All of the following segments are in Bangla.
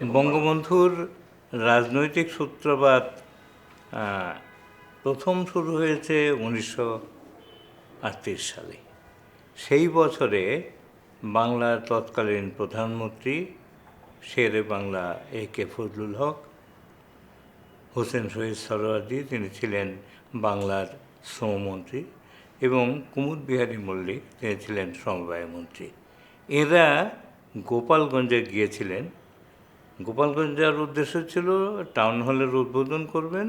বঙ্গবন্ধুর রাজনৈতিক সূত্রপাত প্রথম শুরু হয়েছে উনিশশো আটত্রিশ সালে। সেই বছরে বাংলার তৎকালীন প্রধানমন্ত্রী শেরে বাংলা এ কে ফজলুল হক, হোসেন শহীদ সরোয়ার্দী তিনি ছিলেন বাংলার শ্রমমন্ত্রী এবং কুমুদ বিহারী মল্লিক, তিনি ছিলেন সমবায় মন্ত্রী। এরা গোপালগঞ্জে গিয়েছিলেন গোপালগঞ্জ যাওয়ার উদ্দেশ্য ছিল টাউন হলের উদ্বোধন করবেন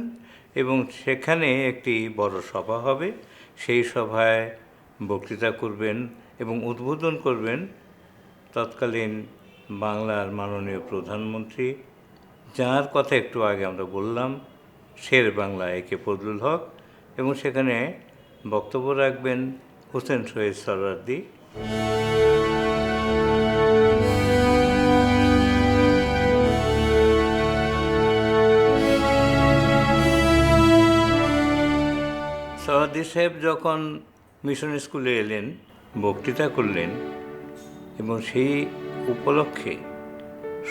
এবং সেখানে একটি বড় সভা হবে। সেই সভায় বক্তৃতা করবেন এবং উদ্বোধন করবেন তৎকালীন বাংলার মাননীয় প্রধানমন্ত্রী। যার কথা একটু আগে আমরা বললাম, শের বাংলা একে ফজলুল হক এবং সেখানে বক্তব্য রাখবেন হোসেন শহীদ সরওয়ার্দী। সওয়ার্দী সাহেব যখন মিশন স্কুলে এলেন, বক্তৃতা করলেন এবং সেই উপলক্ষে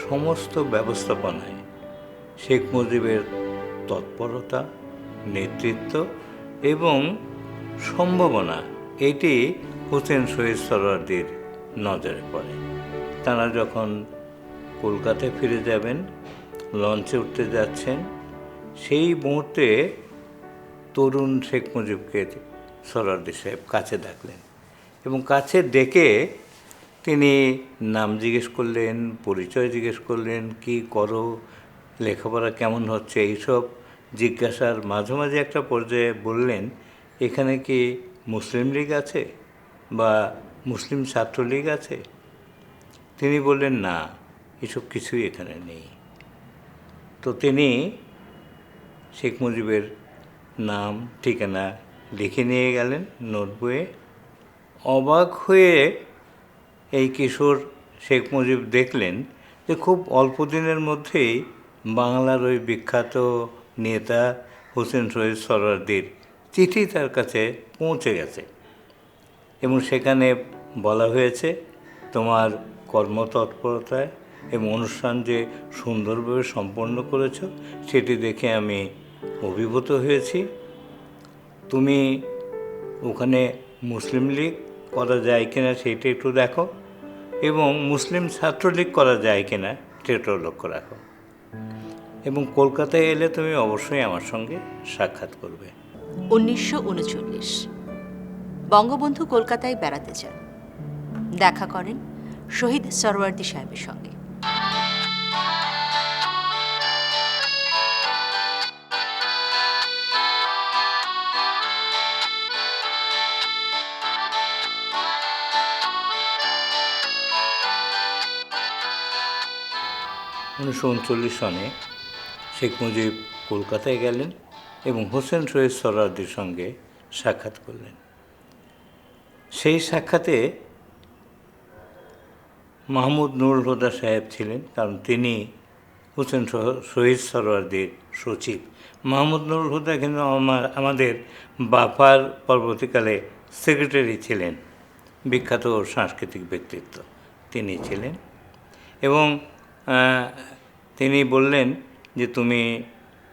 সমস্ত ব্যবস্থাপনায় শেখ মুজিবের তৎপরতা, নেতৃত্ব এবং সম্ভাবনা, এটি হোসেন শহীদ সরওয়ার্দির নজরে পড়ে। তারা যখন কলকাতায় ফিরে যাবেন, লঞ্চে উঠতে যাচ্ছেন, সেই মুহূর্তে তরুণ শেখ মুজিবকে সরার্দি সাহেব কাছে ডাকলেন এবং কাছে ডেকে তিনি নাম জিজ্ঞেস করলেন, পরিচয় জিজ্ঞেস করলেন, কি করো? লেখাপড়া কেমন হচ্ছে? এইসব জিজ্ঞাসার মাঝে মাঝে একটা পর্যায়ে বললেন, এখানে কি মুসলিম লীগ আছে বা মুসলিম ছাত্রলীগ আছে? তিনি বললেন, না, এসব কিছুই এখানে নেই। তো তিনি শেখ মুজিবের নাম, ঠিকানা লিখে নিয়ে গেলেন নোট বইয়ে অবাক হয়ে এই কিশোর শেখ মুজিব দেখলেন যে খুব অল্প দিনের মধ্যেই বাংলার ওই বিখ্যাত নেতা হোসেন শহীদ সরওয়ার্দির চিঠি তার কাছে পৌঁছে গেছে এবং সেখানে বলা হয়েছে, তোমার কর্মতৎপরতায় এবং অনুষ্ঠান যে সুন্দরভাবে সম্পন্ন করেছ, সেটি দেখে আমি অভিভূত হয়েছি। তুমি ওখানে মুসলিম লীগ করা যায় কিনা সেইটা একটু দেখো এবং মুসলিম ছাত্রলীগ করা যায় কিনা সেটাও লক্ষ্য রাখো। এবং কলকাতায় এলে তুমি অবশ্যই আমার সঙ্গে সাক্ষাৎ করবে। উনিশশো উনচল্লিশ। বঙ্গবন্ধু কলকাতায় বেড়াতে যান। দেখা করেন শহীদ সরওয়ার্দী সাহেবের সঙ্গে। উনিশশো উনচল্লিশ সনে শেখ মুজিব কলকাতায় গেলেন এবং হোসেন শহীদ সরার্দির সঙ্গে সাক্ষাৎ করলেন। সেই সাক্ষাতে মাহমুদ নুরুল হুদা সাহেব ছিলেন, কারণ তিনি হোসেন শহীদ সরওয়ার্দির সচিব। মাহমুদ নুরুল হুদা কিন্তু আমার আমাদের বাফার পরবর্তীকালে সেক্রেটারি ছিলেন, বিখ্যাত সাংস্কৃতিক ব্যক্তিত্ব তিনি ছিলেন। এবং তিনি বললেন যে তুমি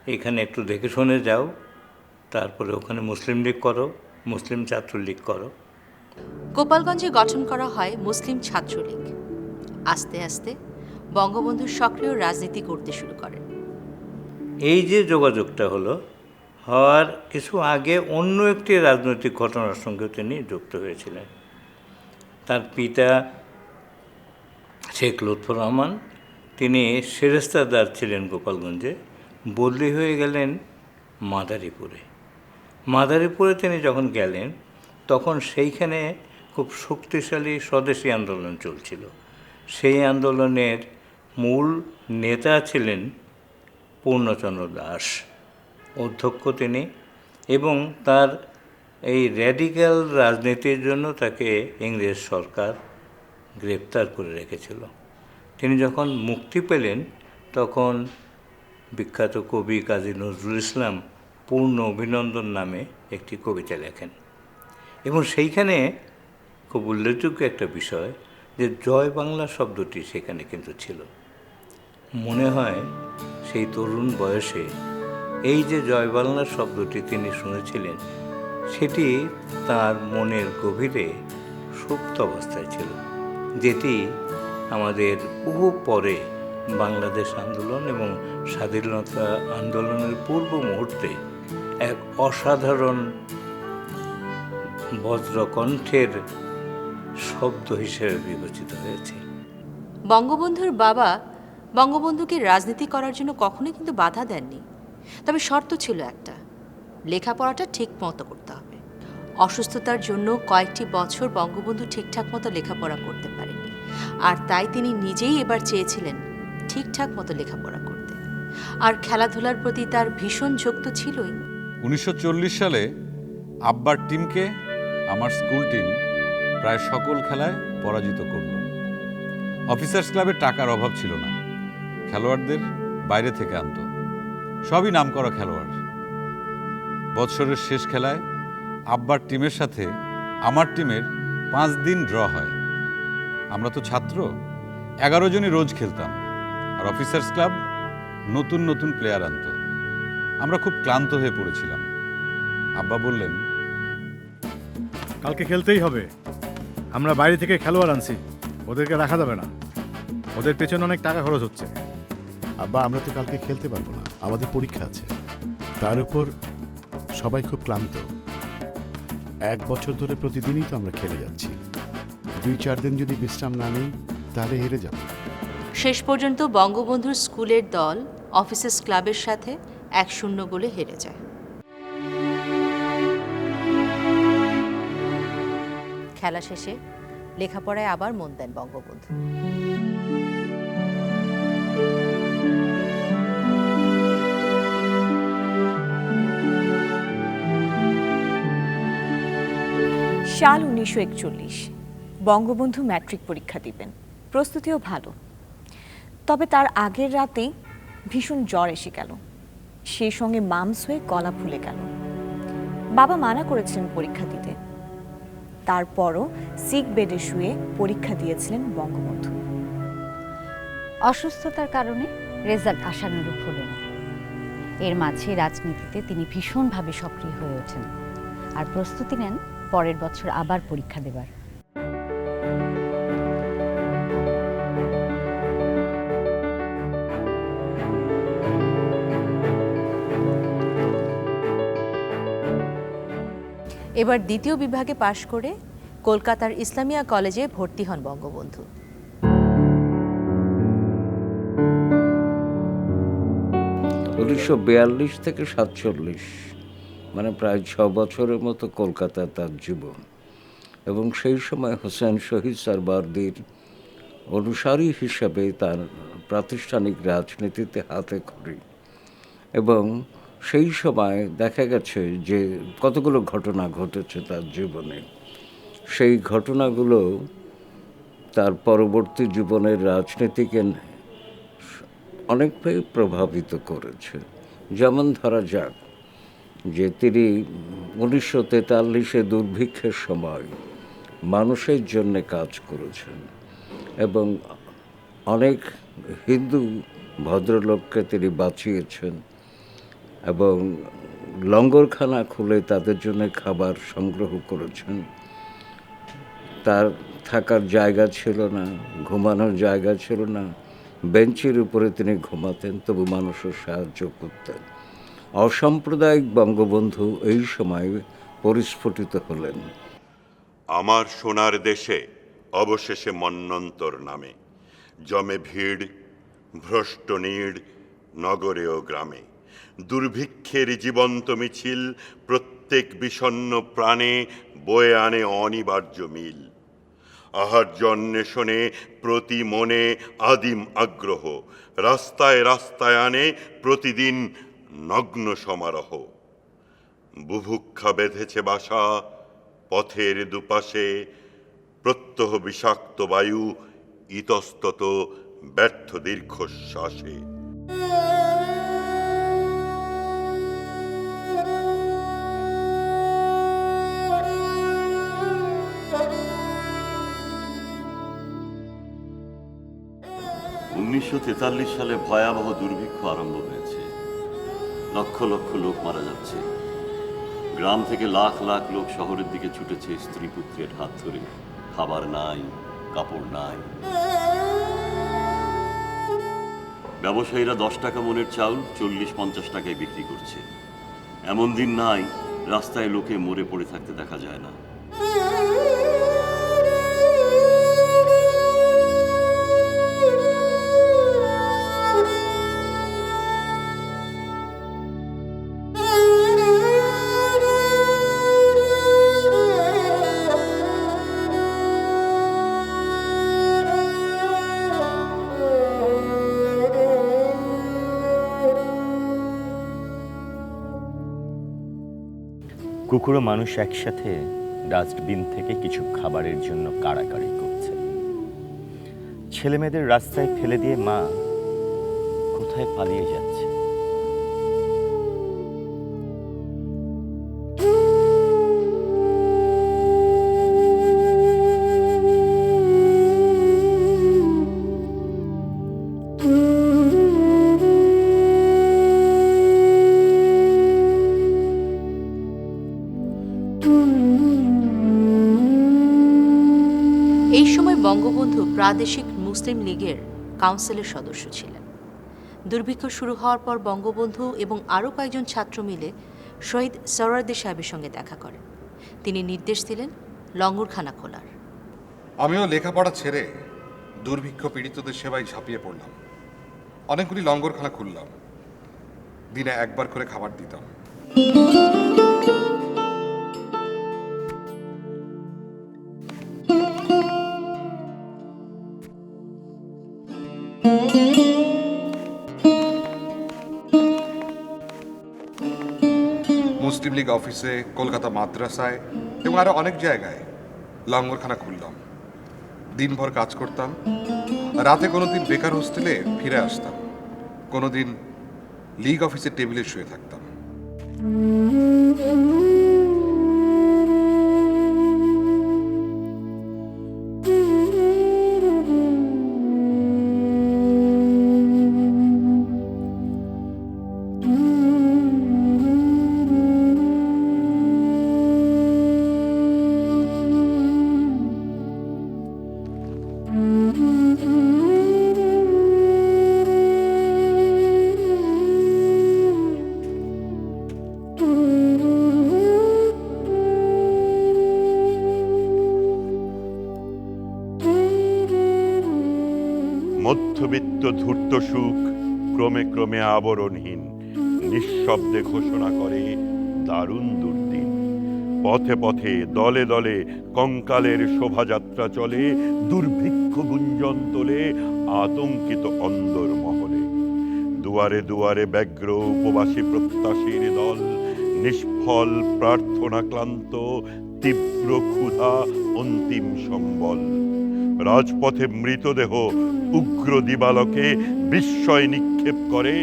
এখানে একটু দেখে শুনে যাও তারপরে ওখানে মুসলিম লীগ করো মুসলিম ছাত্রলীগ করো। গোপালগঞ্জে গঠন করা হয় মুসলিম ছাত্রলীগ। আস্তে আস্তে বঙ্গবন্ধু সক্রিয় রাজনীতি করতে শুরু করেন এই যে যোগাযোগটা হলো হওয়ার কিছু আগে অন্য একটি রাজনৈতিক ঘটনার সঙ্গে তিনি যুক্ত হয়েছিলেন। তার পিতা শেখ লুৎফর রহমান তিনি সেরেস্তাদার ছিলেন গোপালগঞ্জে, বদলি হয়ে গেলেন মাদারীপুরে। মাদারীপুরে তিনি যখন গেলেন, তখন সেইখানে খুব শক্তিশালী স্বদেশী আন্দোলন চলছিল। সেই আন্দোলনের মূল নেতা ছিলেন পূর্ণচন্দ্র দাস, অধ্যক্ষ তিনি, এবং তার এই র্যাডিক্যাল রাজনীতির জন্য তাকে ইংরেজ সরকার গ্রেপ্তার করে রেখেছিল। তিনি যখন মুক্তি পেলেন, তখন বিখ্যাত কবি কাজী নজরুল ইসলাম পূর্ণ অভিনন্দন নামে একটি কবিতা লেখেন। এবং সেইখানে খুব উল্লেখযোগ্য একটা বিষয় যে, জয় বাংলা শব্দটি সেখানে কিন্তু ছিল। মনে হয় সেই তরুণ বয়সে এই যে জয়বাংলা শব্দটি তিনি শুনেছিলেন, সেটি তার মনের গভীরে সুপ্ত অবস্থায় ছিল, যেটি আমাদের বহু পরে বাংলাদেশ আন্দোলন এবং স্বাধীনতা আন্দোলনের পূর্ব মুহূর্তে এক অসাধারণ বজ্রকণ্ঠের শব্দ হিসেবে বিবেচিত হয়েছে। বঙ্গবন্ধুর বাবা বঙ্গবন্ধুকে রাজনীতি করার জন্য কখনোই কিন্তু বাধা দেননি। তবে শর্ত ছিল একটা, লেখাপড়াটা ঠিক মতো করতে হবে। অসুস্থতার জন্য কয়েকটি বছর বঙ্গবন্ধু ঠিকঠাক মতো লেখাপড়া করতে আর তাই তিনি নিজেই এবার চেয়েছিলেন ঠিকঠাক মতো লেখাপড়া করতে। আর খেলাধুলার প্রতি তার ভীষণ ঝোঁক তো ছিলই। উনিশশো সালে আব্বার টিমকে আমার স্কুল টিম প্রায় সকল খেলায় পরাজিত করল। অফিসার্স ক্লাবে টাকার অভাব ছিল না। খেলোয়াড়দের বাইরে থেকে আনত। সবই নামকরা খেলোয়াড়। বৎসরের শেষ খেলায় আব্বার টিমের সাথে আমার টিমের পাঁচ দিন ড্র হয়। আমরা তো ছাত্র। এগারো জনই রোজ খেলতাম। আর অফিসার্স ক্লাব নতুন নতুন প্লেয়ার আনতো। আমরা খুব ক্লান্ত হয়ে পড়েছিলাম। আব্বা বললেন কালকে খেলতেই হবে। আমরা বাইরে থেকে খেলোয়াড় আনছি। ওদেরকে রাখা যাবে না। ওদের পেছনে অনেক টাকা খরচ হচ্ছে। আব্বা আমরা তো কালকে খেলতে পারব না। আমাদের পরীক্ষা আছে। তার উপর সবাই খুব ক্লান্ত। এক বছর ধরে প্রতিদিনই তো আমরা খেলে যাচ্ছি। দুই চার দিন যদি বিশ্রাম না নিই তাহলে হেরে যাব। শেষ পর্যন্ত বঙ্গবন্ধুর স্কুলের দল অফিসার্স ক্লাবের সাথে এক শূন্য গোলে হেরে যায়। খেলা শেষে লেখাপড়ায় আবার মন দেন বঙ্গবন্ধু। সাল উনিশশো একচল্লিশ। বঙ্গবন্ধু ম্যাট্রিক পরীক্ষা দিবেন। প্রস্তুতিও ভালো। তবে তার আগের রাতেই ভীষণ জ্বর এসে গেল। সেই সঙ্গে মামস হয়ে গলা ফুলে গেল। বাবা মানা করেছিলেন পরীক্ষা দিতে। তারপরও সিক বেডে শুয়ে পরীক্ষা দিয়েছিলেন বঙ্গবন্ধু। অসুস্থতার কারণে রেজাল্ট আশানুরূপ হল না। এর মাঝে রাজনীতিতে তিনি ভীষণভাবে সক্রিয় হয়ে ওঠেন। আর প্রস্তুতি নেন পরের বছর আবার পরীক্ষা দেবার। এবার দ্বিতীয় বিভাগে পাশ করে কলকাতার ইসলামিয়া কলেজে ভর্তি হন বঙ্গবন্ধু। উনিশশো বিয়াল্লিশ থেকে সাতচল্লিশ মানে প্রায় ছ বছরের মতো কলকাতায় তার জীবন। এবং সেই সময় হোসেন শহীদ সারবার্দির অনুসারী হিসাবে তার প্রাতিষ্ঠানিক রাজনীতিতে হাতে খড়ি। এবং সেই সময় দেখা গেছে যে কতগুলো ঘটনা ঘটেছে তার জীবনে। সেই ঘটনাগুলো তার পরবর্তী জীবনের রাজনীতিকে অনেকটাই প্রভাবিত করেছে। যেমন ধরা যাক যে তিনি উনিশশো তেতাল্লিশে দুর্ভিক্ষের সময় মানুষের জন্য কাজ করেছেন এবং অনেক হিন্দু ভদ্রলোককে তিনি বাঁচিয়েছেন। এবং লঙ্গরখানা খুলে তাদের জন্য খাবার সংগ্রহ করেছেন। তার থাকার জায়গা ছিল না, ঘুমানোর জায়গা ছিল না, বেঞ্চের উপরে তিনি ঘুমাতেন, তবু মানুষের সাহায্য করতেন। অসাম্প্রদায়িক বঙ্গবন্ধু এই সময় পরিস্ফুটিত হলেন। আমার সোনার দেশে অবশেষে মন্নন্তর নামে, জমে ভিড়, ভ্রষ্ট নীড় নগরে ও গ্রামে। দুর্ভিক্ষের জীবন্ত মিছিল, প্রত্যেক বিষণ্ণ প্রাণে বয়ে আনে অনিবার্য মিল। আহার্য অন্বেষণে প্রতি মনে আদিম আগ্রহ, রাস্তায় রাস্তায় আনে প্রতিদিন নগ্ন সমারোহ। বুভুক্ষা বেঁধেছে বাসা, পথের দুপাশে প্রত্যহ বিষাক্ত বায়ু, ইতস্তত ব্যর্থ দীর্ঘশ্বাসে। উনিশশো তেতাল্লিশ সালে ভয়াবহ দুর্ভিক্ষ আরম্ভ হয়েছে। লক্ষ লক্ষ লোক মারা যাচ্ছে। গ্রাম থেকে লাখ লাখ লোক শহরের দিকে ছুটেছে স্ত্রী পুত্রের হাত ধরে। খাবার নাই, কাপড় নাই। ব্যবসায়ীরা দশ টাকা মনের চাউল, চল্লিশ পঞ্চাশ টাকায় বিক্রি করছে। এমন দিন নাই, রাস্তায় লোকে মরে পড়ে থাকতে দেখা যায় না। কুকুর ও মানুষ একসাথে ডাস্টবিন থেকে কিছু খাবারের জন্য কাড়াকাড়ি করছে। ছেলেমেয়েদের রাস্তায় ফেলে দিয়ে মা কোথায় পালিয়ে যাচ্ছে? বঙ্গবন্ধু প্রাদেশিক মুসলিম লীগের কাউন্সিলের সদস্য ছিলেন। দুর্ভিক্ষ শুরু হওয়ার পর বঙ্গবন্ধু এবং আরও কয়েকজন ছাত্র মিলে শহীদ সরওয়ার্দী সাহেবের সঙ্গে দেখা করেন। তিনি নির্দেশ দিলেন লঙ্গরখানা খোলার। আমিও লেখাপড়া ছেড়ে দুর্ভিক্ষ পীড়িতদের সেবায় ঝাঁপিয়ে পড়লাম। অনেকগুলি লঙ্গরখানা খুললাম। দিনে একবার করে খাবার দিতাম। মুসলিম লীগ অফিসে কলকাতা মাদ্রাসায় এবং আরও অনেক জায়গায় লঙ্গরখানা খুললাম দিনভর কাজ করতাম। রাতে কোনো দিন বেকার হোস্টেলে ফিরে আসতাম। কোনো দিন লিগ অফিসের টেবিলে শুয়ে থাকতাম। মধ্যবিত্ত ধূর্ত সুখ ক্রমে ক্রমে আবরণহীন, নিঃশব্দে ঘোষণা করে দারুণ দুর্দিন। পথে পথে, দলে দলে কঙ্কালের শোভাযাত্রা চলে, দুর্ভিক্ষ গুঞ্জন তোলে আতঙ্কিত অন্দর মহলে। দুয়ারে দুয়ারে ব্যগ্র উপবাসী প্রত্যাশীর দল, নিষ্ফল, প্রার্থনা ক্লান্ত, তীব্র ক্ষুধা অন্তিম সম্বল। রাজপথে মৃতদেহ উগ্র দিবালকে বিস্ময় নিক্ষেপ করে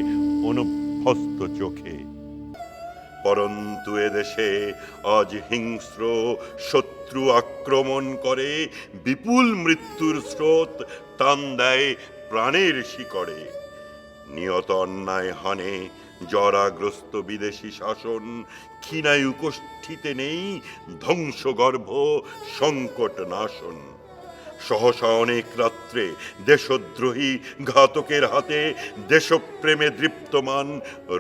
অনুভস্ত চোখে। পরন্তু এদেশে আজ হিংস্র শত্রু আক্রমণ করে, বিপুল মৃত্যুর স্রোত টান দেয় প্রাণের শিকড়ে। নিয়ত অন্যায় হানে জরাগ্রস্ত বিদেশি শাসন ক্ষীণায় উপস্থিতে নেই, ধ্বংসগর্ভ সংকট নাশন সহসা অনেক রাত্রে দেশদ্রোহী ঘাতকের হাতে দেশপ্রেমে দৃপ্তমান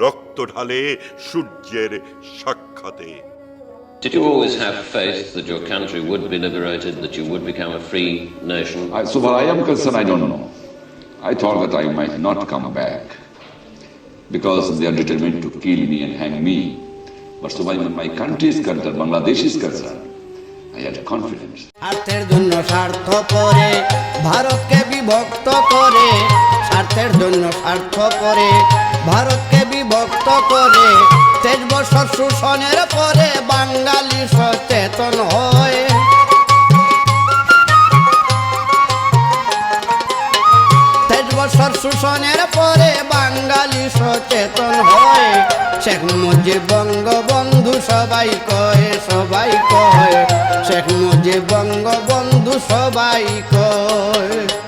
রক্ত ঢালে সূর্যের সাক্ষাতে Did you always have faith that your country would be liberated, that you would become a free nation? I, so far I am concerned, I don't know. I thought that I might not come back because they are determined to kill me and hang me. But so far my country is concerned, Bangladesh is concerned, Had confidence. স্বার্থের জন্য স্বার্থ করে, ভারতকে বিভক্ত করে, স্বার্থের জন্য স্বার্থ করে, ভারতকে বিভক্ত করে তেইশ বছর শোষণের পরে বাঙালি সচেতন হয় বছর শোষণের পরে বাঙালি সচেতন হয়। শেখ মুজিব বঙ্গবন্ধু সবাই কয় সবাই কয়। শেখ মুজিব বঙ্গবন্ধু সবাই কয়।